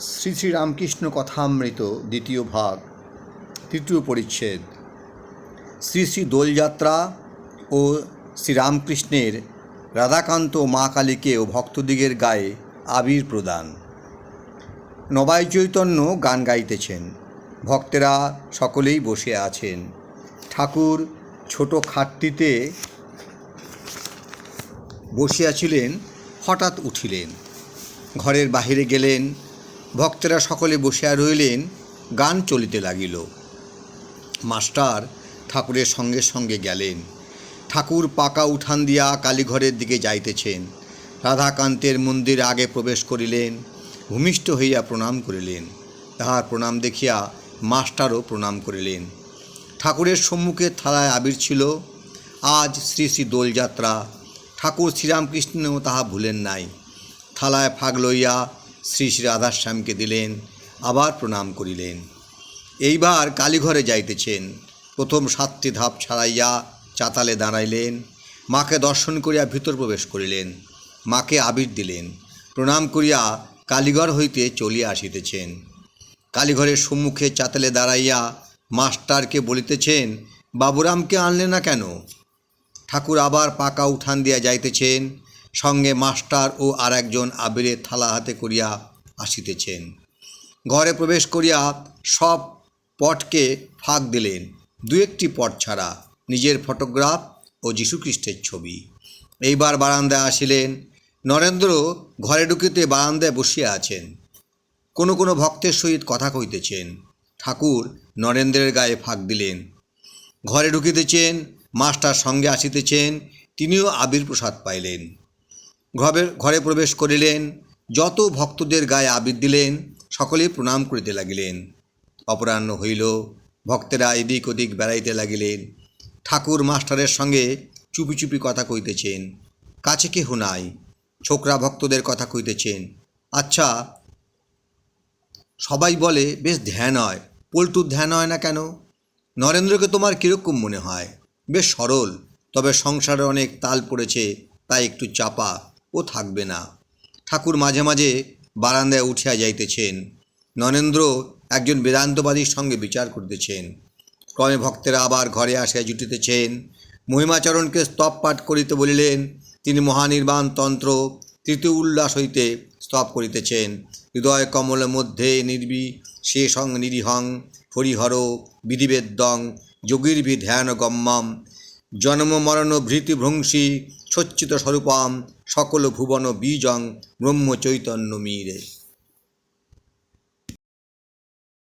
শ্রী শ্রী রামকৃষ্ণ কথামৃত দ্বিতীয় ভাগ, তৃতীয় পরিচ্ছেদ। শ্রী শ্রী দোলযাত্রা ও শ্রীরামকৃষ্ণের রাধাকান্ত মা কালীকে ও ভক্তদিগের গায়ে আবির প্রদান। নবাই চৈতন্য গান গাইতেছেন। ভক্তেরা সকলেই বসে আছেন। ঠাকুর ছোট খাটটিতে বসিয়াছিলেন, হঠাৎ উঠিলেন। ঘরের বাহিরে গেলেন ভক্তেরা সকলে বসিয়া রইলেন, গান চলিতে লাগিল। মাস্টার ঠাকুরের সঙ্গে সঙ্গে গেলেন। ঠাকুর পাকা উঠান দিয়া কালীঘরের দিকে যাইতেছেন। রাধাকান্তের মন্দির আগে প্রবেশ করিলেন, ভূমিষ্ঠ হইয়া প্রণাম করিলেন। তাহার প্রণাম দেখিয়া মাস্টারও প্রণাম করিলেন। ঠাকুরের সম্মুখে থালায় আবির ছিল। আজ শ্রী শ্রী দোলযাত্রা। ঠাকুর শ্রীরামকৃষ্ণ তাহা ভুলেন নাই। থালায় ফাগ লইয়া শ্রী শ্রী রাধাস্বামীকে দিলেন, আবার প্রণাম করিলেন। এইবার কালীঘরে যাইতেছেন। প্রথম সাতটি ধাপ ছাড়াইয়া চাতালে দাঁড়াইলেন। মাকে দর্শন করিয়া ভিতর প্রবেশ করিলেন। মাকে আবির দিলেন। প্রণাম করিয়া কালীঘর হইতে চলিয়া আসিতেছেন। কালীঘরের সম্মুখে চাতালে দাঁড়াইয়া মাস্টারকে বলিতেছেন, বাবুরামকে আনলে না কেন? ঠাকুর আবার পাকা উঠান দিয়া যাইতেছেন। সঙ্গে মাস্টার ও আর একজন আবিরের থালা হাতে করিয়া আসিতেছেন। ঘরে প্রবেশ করিয়া সব পটকে ফাঁক দিলেন। দু একটি পট ছাড়া নিজের ফটোগ্রাফ ও যীশুখ্রিস্টের ছবি। এইবার বারান্দায় আসিলেন। নরেন্দ্র ঘরে ঢুকিতে বারান্দায় বসিয়া আছেন। কোনো কোনো ভক্তের সহিত কথা কইতেছেন ঠাকুর নরেন্দ্রের গায়ে ফাঁক দিলেন। ঘরে ঢুকিতেছেন, মাস্টার সঙ্গে আসিতেছেন, তিনিও আবির প্রসাদ পাইলেন। ঘরে ঘরে প্রবেশ করিলেন, যত ভক্তদের গায়ে আবির দিলেন, সকলে প্রণাম করিতে লাগিলেন। অপরাহ্ন হইল, ভক্তেরা এদিক ওদিক বেড়াইতে লাগিলেন। ঠাকুর মাস্টারের সঙ্গে চুপি চুপি কথা কইতেছেন, কাছে কেহ নাই? ছোকরা ভক্তদের কথা কইতেছেন আচ্ছা সবাই বলে, বেশ ধ্যান হয়, পল্টুর ধ্যান হয় না কেন? নরেন্দ্রকে তোমার কীরকম মনে হয়? বেশ সরল, তবে সংসারে অনেক তাল পড়েছে, তাই একটু চাপা। ও থাকবে না। ঠাকুর মাঝে মাঝে বারান্দায় উঠিয়া যাইতেছেন। নরেন্দ্র একজন বেদান্তবাদীর সঙ্গে বিচার করিতেছেন। ক্রমে ভক্তেরা আবার ঘরে আসিয়া জুটিতেছেন। মহিমাচরণকে স্তব পাঠ করিতে বলিলেন, তিনি মহানির্বাণ তন্ত্র তৃতীয় উল্লাস হইতে স্তব করিতেছেন। হৃদয় কমলের মধ্যে নির্বি শেষং নিরীহং, হরিহর বিধিবেদ্যং যোগীর্ভি ধ্যান গম্যম জন্ম মরণ ভৃতি ভ্রংসী সচ্চিত স্বরূপম সকল ভুবন বীজং ব্রহ্মচৈতন্য মীরে